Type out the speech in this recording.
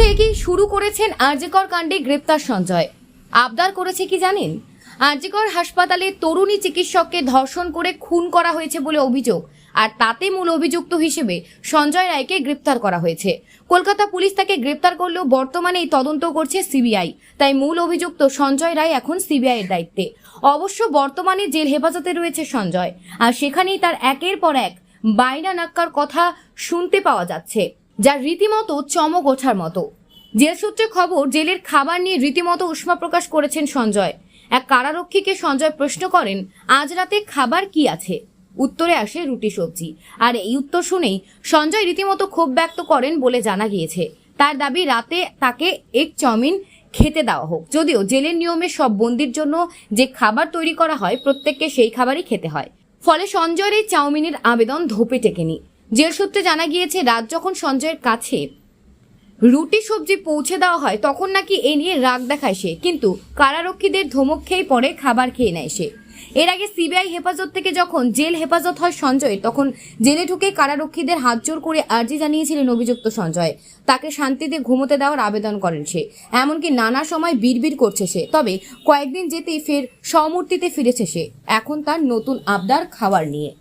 থেকেই শুরু করেছেন আরজিকর কাণ্ডে গ্রেপ্তার সঞ্জয়। আবদার করেছে কি জানেন? আরজিকর হাসপাতালে তরুণী চিকিৎসককে ধর্ষণ করে খুন করা হয়েছে বলে অভিযোগ, আর তাতে মূল অভিযুক্ত হিসেবে সঞ্জয় রায়কে গ্রেপ্তার করা হয়েছে। কলকাতা পুলিশ তাকে গ্রেপ্তার করলেও বর্তমানে এই তদন্ত করছে সিবিআই, তাই মূল অভিযুক্ত সঞ্জয় রায় এখন সিবিআই এর দায়িত্বে। অবশ্য বর্তমানে জেল হেফাজতে রয়েছে সঞ্জয়, আর সেখানেই তার একের পর এক বাইনা নাক্কার কথা শুনতে পাওয়া যাচ্ছে। যা রীতিমতো চমক ওঠার মতো। জেল সূত্রে খবর, জেলের খাবার নিয়ে রীতিমতো উষ্মা প্রকাশ করেছেন সঞ্জয়। এক কারারক্ষীকে সঞ্জয় প্রশ্ন করেন, আজ রাতে খাবার কি আছে? উত্তরে আসে রুটি সবজি। আর এই উত্তর শুনেই সঞ্জয় রীতিমতো ক্ষোভ ব্যক্ত করেন বলে জানা গিয়েছে। তার দাবি, রাতে তাকে এক চাউমিন খেতে দেওয়া হোক। যদিও জেলের নিয়মে সব বন্দির জন্য যে খাবার তৈরি করা হয়, প্রত্যেককে সেই খাবারই খেতে হয়। ফলে সঞ্জয়ের এই চাউমিনের আবেদন ধোপে টেকেনি। জেল সূত্রে জানা গিয়েছে, রাত যখন সঞ্জয়ের কাছে রুটি, সবজি পৌঁছে দেওয়া হয়, তখন নাকি এ নিয়ে রাগ দেখায় সে। কিন্তু কারারক্ষীদের ধমক খেয়ে পরে খাবার খেয়ে নেয় সে। এর আগে সিবিআই হেফাজত থেকে যখন জেল হেফাজত হয় সঞ্জয়, তখন জেলে ঢুকে কারারক্ষীদের হাত জোর করে আর্জি জানিয়েছিলেন অভিযুক্ত সঞ্জয়। তাকে শান্তিতে ঘুমোতে দেওয়ার আবেদন করেন সে। এমনকি নানা সময় বিড়বিড় করছে সে। তবে কয়েকদিন যেতেই ফের স্বমূর্তিতে ফিরেছে সে। এখন তার নতুন আবদার খাবার নিয়ে।